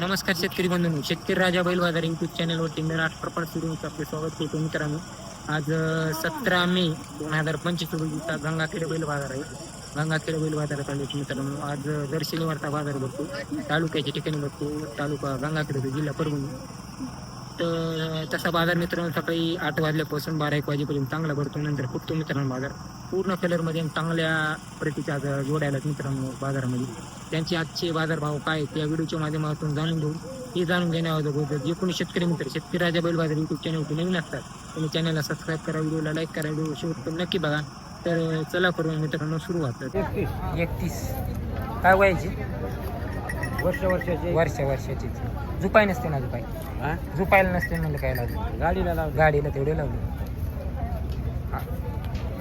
नमस्कार शेतकरी बंधूंनो. शेतकरी राजा बैल बाजार युट्यूब चॅनलवरती मी राष्ट्रपाल सुरूंचं आपले स्वागत करतो मित्रांनो. आज सतरा मे दोन हजार पंचवीस रोजीचा गंगाखेड बैल बाजार आहे. गंगाखेड बैल बाजारात आले मित्रांनो. आज दर शनिवारचा बाजार भरतो. तालुक्याच्या ठिकाणी भरतो. तालुका गंगाखेड जिल्हा परभणी. तर तसा बाजार मित्रांनो सकाळी आठ वाजल्यापासून बारा एक वाजेपर्यंत चांगला भरतो. नंतर फुटतो मित्रांनो बाजार. पूर्ण कलरमध्ये चांगल्या प्रतीच्या आज जोड्या आल्यात मित्रांनो बाजारामध्ये. त्यांचे आजचे बाजारभाव काय त्या व्हिडिओच्या माध्यमातून जाणून घेऊ. हे जाणून घेण्याअगोदर जे कोणी शेतकरी मित्र शेतकरी राजा बैल बाजार युट्यूब चॅनलवरती नवीन असतात तुम्ही चॅनलला सबस्क्राईब करा व्हिडिओला लाईक करा व्हिडिओ शेवट पण नक्की बघा. तर चला करून मित्रांनो सुरुवात. एकतीस. काय वयाची? वर्ष वर्षाचे. वर्षा वर्षाची. झुपाय नसते ना झुपाय हा? झुपायला नसते म्हणलं काय लागलं गाडीला लावलं. गाडीला तेवढे लावले.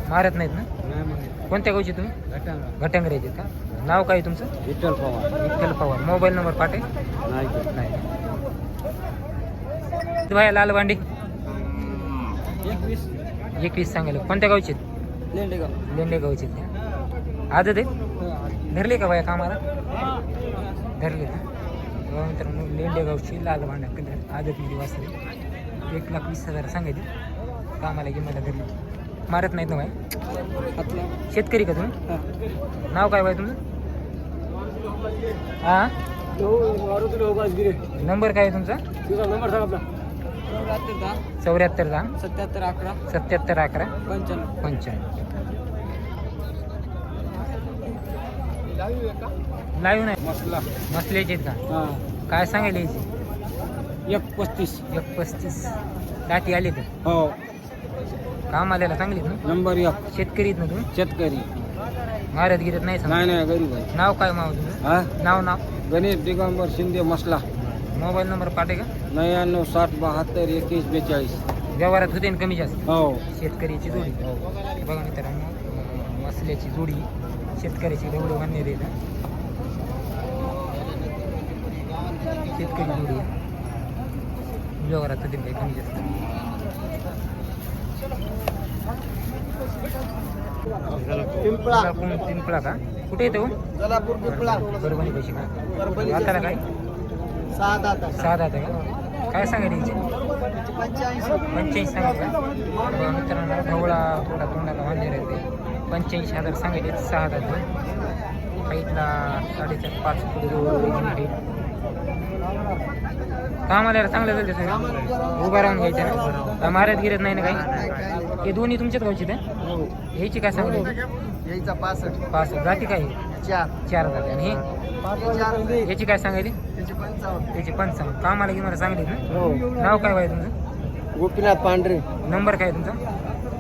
हा. मारत नाहीत ना? कोणत्या गावची तुम्ही? घटांगा. घटंगऱ्याचे का? नाव काय तुमचं? विठ्ठल पवार. विठ्ठल पवार. मोबाईल नंबर पाठे नाही भाया लाल भांडी. एकवीस. एकवीस सांगायला. कोणत्या गावचे लेंडेगाव. लेंडे गावचे आजच आहे धरले का बाया कामाला? धरले का? बघा मित्रांनो लेंडे गावची लाल कलर आदत मध्ये वाचले. एक लाख वीस हजार सांगायचे. कामाला की मला धरली. मारत नाहीत ना बाय हातला. शेतकरी का तुम्ही? नाव काय बाय तुमचं? हा? नंबर काय आहे तुमचा? नंबर सांग आपला. चौऱ्याहत्तर दहा. सत्याहत्तर अकरा. सत्याहत्तर अकरा. पंच्याण्णव. पंच्याण्णव. लाईव्ह नाही. मसला. मसल्याचे का हा. काय सांगायला यायचे? एक पस्तीस. एक पस्तीस. दाती आले तर. हो. काम आल्याला चांगलीत ना? नंबर एक. शेतकरी आहेत ना तुम्ही? शेतकरी. मारत गिरत नाही सांग नाही नाही गरीब आहे. नाव काय माव तुझं हा? नाव नाव? गणेश दिगंबर शिंदे मसला. मोबाईल नंबर पाठे का? नव्याण्णव साठ बहात्तर एकवीस बेचाळीस. व्यवहारात होते ना कमी जास्त? हो. शेतकऱ्याची जोडी. बघा मित्रांनो अं, मसल्याची जोडी शेतकऱ्याची एवढे मान्य देत शेतकरी जोडी. व्यवहारात होते काही कमी जास्त? पिंपळा. पिंपळा का? कुठे येतो जलापूर पिंपळा. बरोबर पैसे का? परभणी आता काय? सहा दाता सहा दात का? काय सांगायला याचे पंच्याऐंशी. सांगितलं बघा मित्रांनो ढवळा थोडा तोंडाला आहे ते पंच्याऐंशी हजार सांगितले सहा हजार हाईटला साडेचार पाच फूट कामाला चांगलं झालं सगळं उभा राहून घ्यायचं. ना मारत गिरत नाही ना काही? हे दोन्ही तुमच्याच गावचे ते ह्याची काय सांगितली यायचा पासष्ट पाच जाती काय चार चार जाती आणि हे चार याची काय सांगायली त्याचे पंचावन्न त्याची पंचावन्न कामाला की मला सांगली ना हो नाव काय पाहिजे तुमचं गोपीनाथ पांढरे नंबर काय तुमचा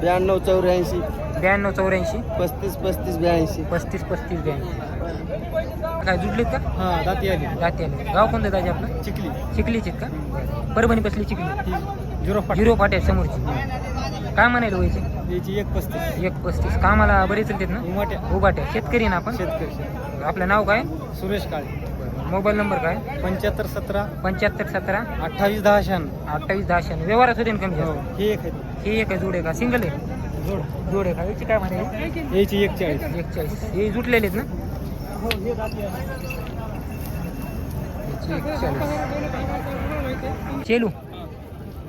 ब्याण्णव चौऱ्याऐंशी ब्याण्णव चौऱ्याऐंशी पस्तीस पस्तीस ब्याऐंशी पस्तीस पस्तीस ब्याऐंशी काय जुडलीत का हा दाती आली जाते आले गाव कोणतं दाजी आपलं चिखली चिखलीचीत का परभणी बसली चिखली झिरो झिरो फाट्या समोरची काय म्हणायला व्हायचे याची एक पस्तीस. एक पस्तीस. कामाला बरेच येतात ना उमाट्या. उभाट्या. शेतकरी ना आपण? शेतकरी आपलं नाव काय? सुरेश काळे. मोबाईल नंबर काय? पंच्याहत्तर सतरा. पंच्याहत्तर सतरा. अठ्ठावीस दहा शहाण्णव. अठ्ठावीस दहा शहाण्णव. व्यवहारात होते ना कमी हो जास्त? हे एक आहे. हे एक आहे जोड आहे का? सिंगल आहे? जोड. जोड आहे का? याची काय म्हणायची याची एक चाळीस एक चाळीस हे जुटलेले आहेत ना? हो याची एक चाळीस चेलू.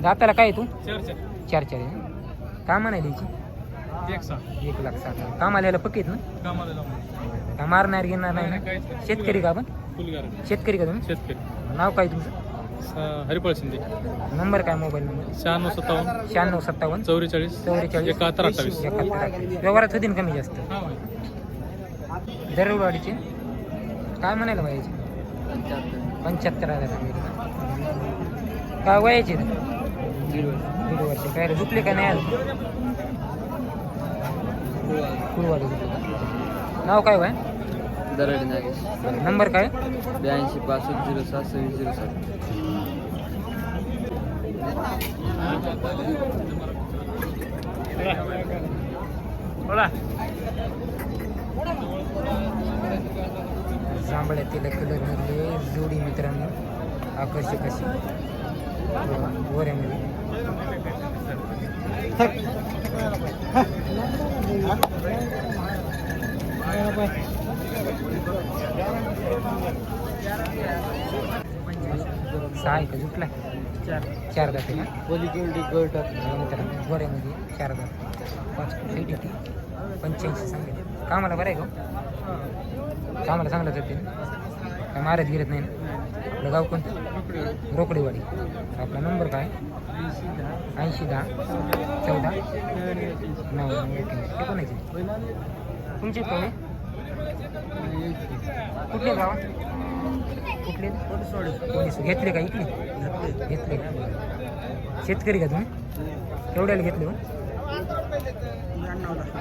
दाताला काय आहे तू? चार चार चार चार आहे? काय म्हणायला याची एक लाख साठ हजार. काम आलेलं पक्कीत ना? काय मारणार घेणार नाही ना? शेतकरी का आपण? फुलगार. शेतकरी का तुम्ही? शेतकरी. नाव काय तुमचं? हरिपाळ शिंदे. नंबर काय मोबाईल नंबर? शहाण्णव सत्तावन्न. शहाण्णव सत्तावन्न. चौवेचाळीस. चौवेचाळीस. एकाहत्तर अठ्ठावीस एकाहत्तर अठ्ठावीस. व्यवहारात होती ना कमी जास्त? दरवाडीचे काय म्हणायला वयाचे पंच्याहत्तर. हजार. काय वयाचे? दीड वर्ष काय रे झुकले का नाही आलं कुळवाडी. नाव काय वय? दरड नागेश. नंबर काय? ब्याऐंशी पासष्ट झिरो सात सव्वीस झिरो सात. जांभळ्यातील कलर मधले जोडी मित्रांनो आकर्षक अशी. वऱ्यामध्ये सहा आहे का चार. चार जाते का पलीकडे गट. मित्रांनो गोऱ्यामध्ये चार जात पाच फूट येते पंच्याऐंशी सांगेल कामाला बरं आहे का हो? कामाला चांगलं जाते काय मारत गिरत नाही ना? आपलं गाव कोणतं? रोकडेवाडी. आपला नंबर काय? ऐंशी दहा चौदा नऊ नऊ ते? कोणाचे तुमचे कोण कुठले गाव? कुठले? पोलीस घेतले का इकडे? घेतले. का शेतकरी का तुम्ही? केवढ्याला घेतले हो?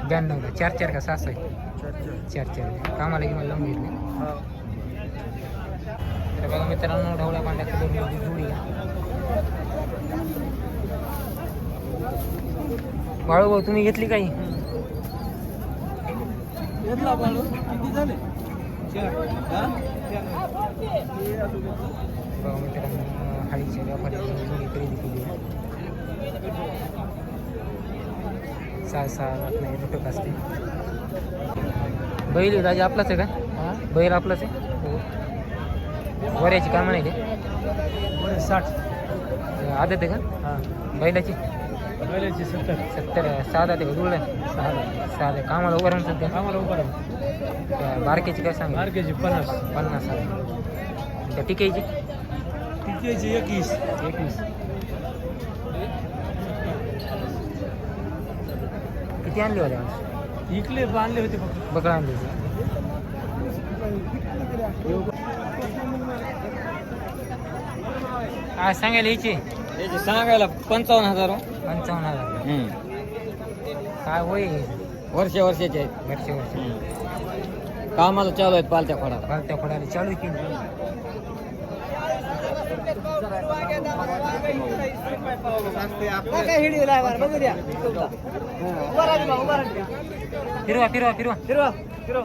ब्याण्णवला. चार चार का सहा सहा? आहे? चार. चार कामाला किंवा लावून घेतले? बघा मित्रांनो ढवळ्या पांढऱ्या कलरमध्ये जोडी. बाळू भाऊ तुम्ही घेतली काही? बघा मित्रांनो हाळीच्या व्यापाऱ्याची जोडी खरेदी केली सहा सहा नाही रुपये असते बैल राजा आपलाच आहे का? बैल आपलाच आहे? वऱ्याची काय म्हणायचे साठ आदत आहे का? बैलाची पहिल्याची सत्तर। सत्तर दाते का जुळलं सहा दाते कामाला उभं राहून सध्या आम्हाला उभा त्या बारकेची काय सांग मार्केटची पन्नास। पन्नास आहे त्या टिकेची तिच्याची एकवीस एकवीस किती आणली होते आज इकले बांधले होते फक्त बकळा आणली होती काय सांगायला यायची. याचे सांगायला पंचावन्न हजार पंचावन्न हजार. काय होय वर्ष वर्षाचे. आहेत वर्ष. वर्ष कामाला चालू आहेत पालत्या खोडा घालत्या पडायला चालू की फिरवा फिरवा. फिरवा.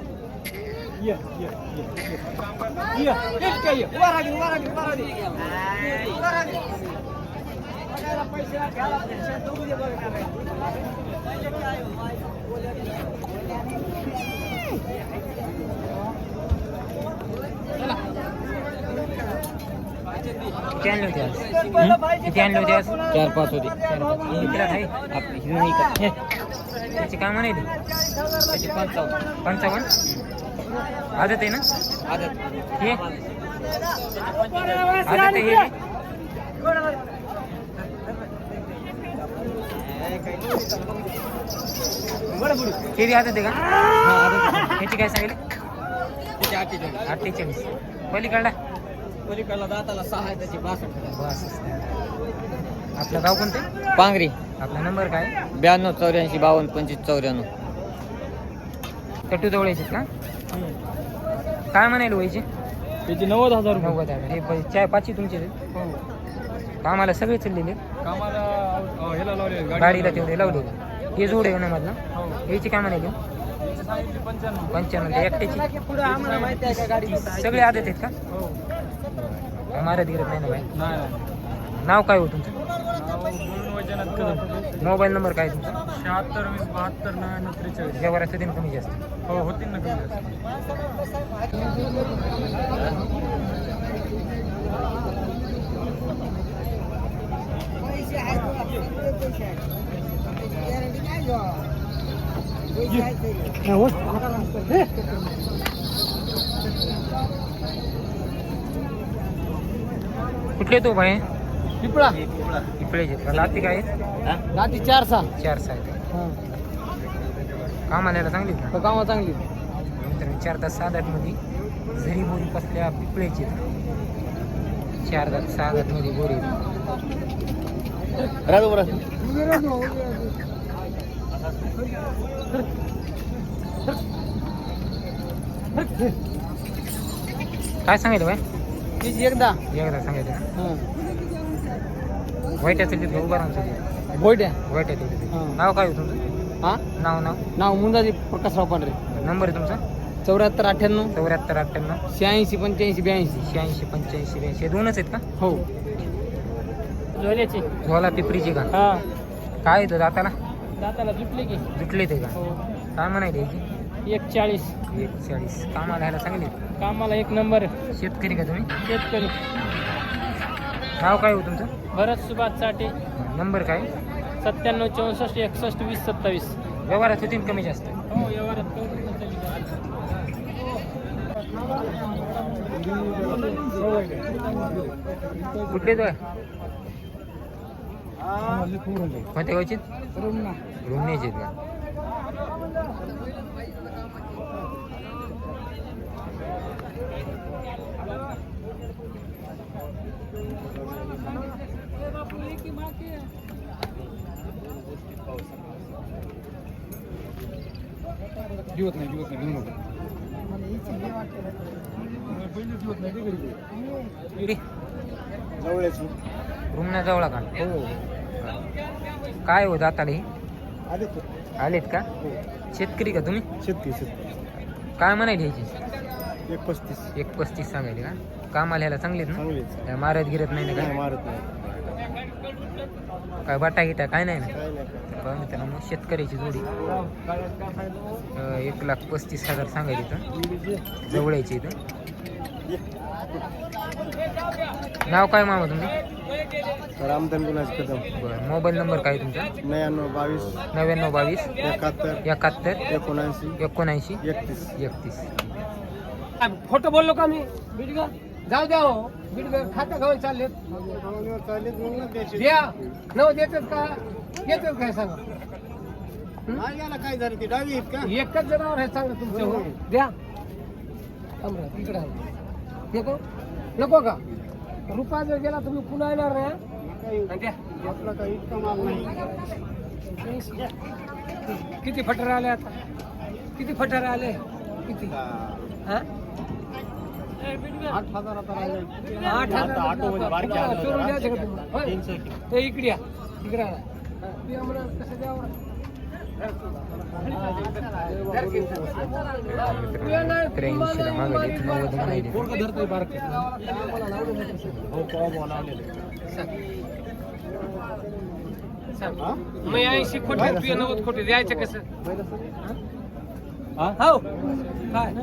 किती आणले होते आज किती आणले होते आज चार पाच होते चार पाच. हे किती आहे आपली ही नाही का हे, त्याची काय पंचावन्न आदत आहे ना? आदत. हे? आदत आहे हे? हे आदत आहे का? हा आदत ह्याची काय सांगितलं? अठ्ठेचाळीस. पलीकडला? पलीकडला दाताला सहा आहे त्याची बासष्ट बस आपलं गाव कोणतं? पांगरी. आपला नंबर काय? ब्याण्णव चौऱ्याऐंशी बावन्न पंचवीस चौऱ्याण्णव. कटू जवळ का काय म्हणायला व्हायचे त्याची नव्वद हजार नव्वद हजार. हे प- चाय पाचशे तुमचे कामाला सगळे चाललेले? कामाला ह्याला लावले गाडीला तेवढे लावले हे जोड आहे ना? मधला याची काय म्हणाले? पंच्याण्णव. पंच्याण्णव ते एकट्याची? सगळे आदत आहेत का? काय मारत गिरत नाही ना बाई. नाही नाव काय हो तुमचं? कदम मोबाईल नंबर काय तुमचा? शहात्तर वीस बहात्तर नव्याण्णव त्रेचाळीस. व्यवहार असते कमी जास्त? हो होतील ना कमी जास्त. कुठले तो भाई? पिपळा? इकडे लाती काय? आहेत? रात्री चार सहा. चार सहा आहेत. काम आल्याला चांगली आहेत तर कामा चांगली मित्रांनो चार तास सहा मध्ये झरी बोरी कसल्या पिपळ्याची आहेत. चार दात सहा दात मध्ये बोरी. राजू बरं. काय सांगायचं बाय एकदा. एकदा सांगायचं ना वाईटाचं तिथं उभं राहून चालू बोयड्या वाईटाचं तिथे हां. नाव काय हो तुमचं? हा? नाव नाव? नाव मुंदाजी प्रकाशराव पांढरे. नंबर आहे तुमचा? चौऱ्याहत्तर अठ्ठ्याण्णव. चौऱ्याहत्तर अठ्ठ्याण्णव. शहाऐंशी पंच्याऐंशी ब्याऐंशी. शहाऐंशी पंच्याऐंशी ब्याऐंशी. दोनच आहेत का? हो. झोला पिपरीची का? हा. काय येतं दाताला? दाताला जुटले की. जुटले ते का? हो. काय म्हणायचे याची? एक चाळीस एक चाळीस कामाला ह्याला सांगली कामाला एक नंबर. शेतकरी का तुम्ही? शेतकरी. नाव काय हो तुमचं? भरत सुभाष चाटे नंबर काय? सत्त्याण्णव चौसष्ट एकसष्ट वीस सत्तावीस. व्यवहारात होतील कमी जास्त? हो व्यवहारात कुठले तो? कोणत्या गावची? रुमण्याचे का? दिवत नाही दिवत जवळ का? हो. काय हो दाताले आले? तो आलेत का? हो. शेतकरी का तुम्ही? शेतकरी शेतकरी. काय म्हणायला ह्याची? एक पस्तीस. एक पस्तीस सांगायले का? कामाला ह्याला चांगलेत ना? मारत गिरत नाही ना काय? मारत नाही. काय बाटा गिटा काय नाही ना? काय नाही तर बघा मित्रांनो शेतकऱ्याची जोडी. अं, एक लाख पस्तीस हजार सांगायची इथं. जवळायची इथं. नाव काय मामा तुमचं? रामधन गुलास कदम. बरं मोबाईल नंबर काय तुमचा? नव्याण्णव बावीस. नव्याण्णव बावीस. एकाहत्तर. एकाहत्तर. एकोणऐंशी. एकोणऐंशी. एकतीस. एकतीस. खोटं बोललो का मी? जाऊ द्या हो. खातं खाऊन चालले द्या. नव देतात का? देतात काय सांगा? काय झालं? ती डावी एकच जनावर आहे सांगा तुमचं. हो. द्या. आहे. नको नको का? रुपया जर गेला तुम्ही पुन्हा येणार नाही किती फटारे आले आता? किती फटारे आले? किती? हा? आठ हजार आता राहिले आठ हजार ऑटोमध्ये बारकी तुम्हाला आणलं सोडून जरा. द्यायचं का तुम्हाला? होय. तीनशे किलो. ते इकडे या इकडे आणा. ते आम्हाला कसं द्यावं? त्र्याऐंशीला मागायली नव्वद म्हणायली पोरगं धरतंय बारकं. हो कवा बुवा लावलेलं. सांग. मग ऐंशी खोटे तुझे नव्वद खोटे द्यायचं कसं हा? हो काय